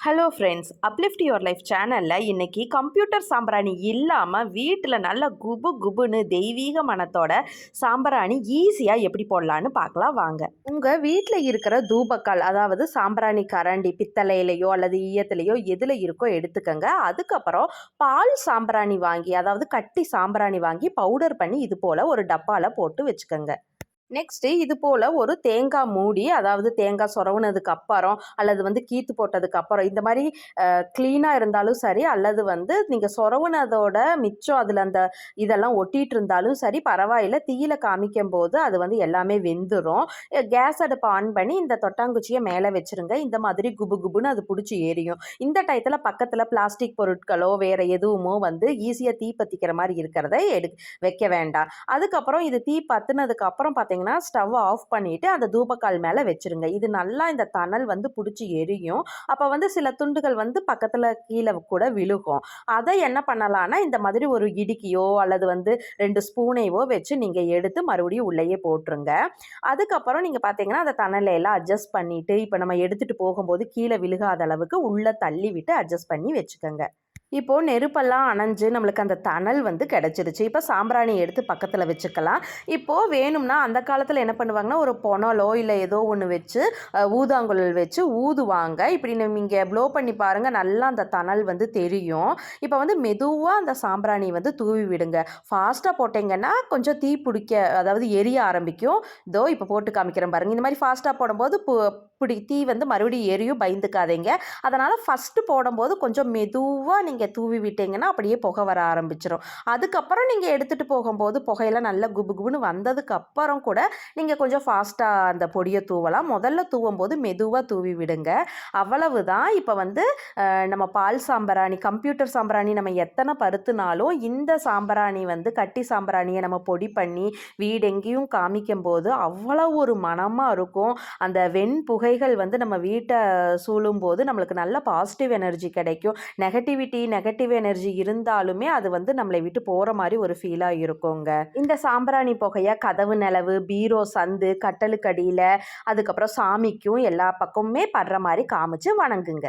Hello friends uplift your life சேனலில் இன்றைக்கி computer சாம்பிராணி இல்லாமல் வீட்டில் நல்ல குபு குபுன்னு தெய்வீக மனத்தோட சாம்பிராணி ஈஸியாக எப்படி போடலான்னு பார்க்கலாம். வாங்க. உங்கள் வீட்டில் இருக்கிற தூபக்கால் அதாவது சாம்பிராணி கரண்டி பித்தளையிலையோ அல்லது ஈயத்திலையோ எதில் இருக்கோ எடுத்துக்கங்க. அதுக்கப்புறம் பால் சாம்பிராணி வாங்கி அதாவது கட்டி சாம்பிராணி வாங்கி பவுடர் பண்ணி இது போல் ஒரு டப்பாவில் போட்டு வச்சுக்கோங்க. நெக்ஸ்ட்டு இது போல் ஒரு தேங்காய் மூடி அதாவது தேங்காய் சொரவுனதுக்கு அப்புறம் அல்லது வந்து கீத்து போட்டதுக்கு அப்புறம் இந்த மாதிரி க்ளீனாக இருந்தாலும் சரி அல்லது வந்து நீங்கள் சொரவுனதோட மிச்சம் அதில் அந்த இதெல்லாம் ஒட்டிகிட்டு இருந்தாலும் சரி பரவாயில்ல தீயில காமிக்கும் போது அது வந்து எல்லாமே வெந்துடும் கேஸ் அடுப்பை ஆன் பண்ணி இந்த தொட்டாங்குச்சியை மேலே வச்சுருங்க. இந்த மாதிரி குபு குபுன்னு அது பிடிச்சி எரியும் இந்த டயத்தில் பக்கத்தில் பிளாஸ்டிக் பொருட்களோ வேறு எதுவுமோ வந்து ஈஸியாக தீ பற்றிக்கிற மாதிரி இருக்கிறத எடு வைக்க வேண்டாம். அதுக்கப்புறம் இது தீ பற்றினதுக்கு அப்புறம் பார்த்தீங்கன்னா பார்த்தீங்கன்னா ஸ்டவ் ஆஃப் பண்ணிவிட்டு அந்த தூபக்கால் மேலே வச்சுருங்க. இது நல்லா இந்த தணல் வந்து பிடிச்சி எரியும். அப்போ வந்து சில துண்டுகள் வந்து பக்கத்தில் கீழே கூட விழுகும். அதை என்ன பண்ணலான்னா இந்த மாதிரி ஒரு இடுக்கியோ அல்லது வந்து ரெண்டு ஸ்பூனையோ வச்சு நீங்கள் எடுத்து மறுபடியும் உள்ளேயே போட்டுருங்க. அதுக்கப்புறம் நீங்கள் பார்த்தீங்கன்னா அந்த தணலையெல்லாம் அட்ஜஸ்ட் பண்ணிவிட்டு இப்போ நம்ம எடுத்துகிட்டு போகும்போது கீழே விழுகாத அளவுக்கு உள்ளே தள்ளி விட்டு அட்ஜஸ்ட் பண்ணி வச்சுக்கோங்க. இப்போது நெருப்பெல்லாம் அணைஞ்சு நம்மளுக்கு அந்த தணல் வந்து கிடச்சிருச்சு. இப்போ சாம்பிராணி எடுத்து பக்கத்தில் வச்சுக்கலாம். இப்போது வேணும்னா அந்த காலத்தில் என்ன பண்ணுவாங்கன்னா ஒரு பொணலோ இல்லை ஏதோ ஒன்று வச்சு ஊதாங்குழல் வச்சு ஊதுவாங்க. இப்படி நீங்கள் ப்ளோ பண்ணி பாருங்கள் நல்லா அந்த தணல் வந்து தெரியும். இப்போ வந்து மெதுவாக அந்த சாம்பிராணி வந்து தூவி விடுங்க. ஃபாஸ்ட்டாக போட்டிங்கன்னா கொஞ்சம் தீ பிடிக்க அதாவது எரிய ஆரம்பிக்கும். இதோ இப்போ போட்டு காமிக்கிறேன் பாருங்கள் இந்த மாதிரி ஃபாஸ்ட்டாக போடும்போது பிடி தீ வந்து மறுபடியும் எரியும். பயந்துக்காதீங்க. அதனால் ஃபஸ்ட்டு போடும்போது கொஞ்சம் மெதுவாக நீங்கள் நீங்கள் தூவி விட்டீங்கன்னா அப்படியே புகை வர ஆரம்பிச்சிடும் அதுக்கப்புறம் நீங்கள் எடுத்துகிட்டு போகும்போது புகையெல்லாம் நல்லா குபு குபுன்னு வந்ததுக்கப்புறம் கூட நீங்கள் கொஞ்சம் ஃபாஸ்ட்டாக அந்த பொடியை தூவலாம். முதல்ல தூவும் போது மெதுவாக தூவி விடுங்க. அவ்வளவு தான் இப்போ வந்து நம்ம பால் சாம்பிராணி கம்ப்யூட்டர் சாம்பிராணி நம்ம எத்தனை பருத்துனாலும் இந்த சாம்பிராணி வந்து கட்டி சாம்பிராணியை நம்ம பொடி பண்ணி வீடு எங்கேயும் காமிக்கும் போது அவ்வளோ ஒரு மனமாக இருக்கும். அந்த வெண் புகைகள் வந்து நம்ம வீட்டை சூழும் போது நம்மளுக்கு நல்ல பாசிட்டிவ் எனர்ஜி கிடைக்கும். நெகட்டிவிட்டி நெகட்டிவ் எனர்ஜி இருந்தாலுமே அது வந்து நம்மளை விட்டு போகிற மாதிரி ஒரு ஃபீலாக இருக்குங்க. இந்த சாம்பிராணி புகையை கதவு நிலவு பீரோ சந்து கட்டலுக்கடியில் அதுக்கப்புறம் சாமிக்கும் எல்லா பக்கமுமே படுற மாதிரி காமிச்சு வணங்குங்க.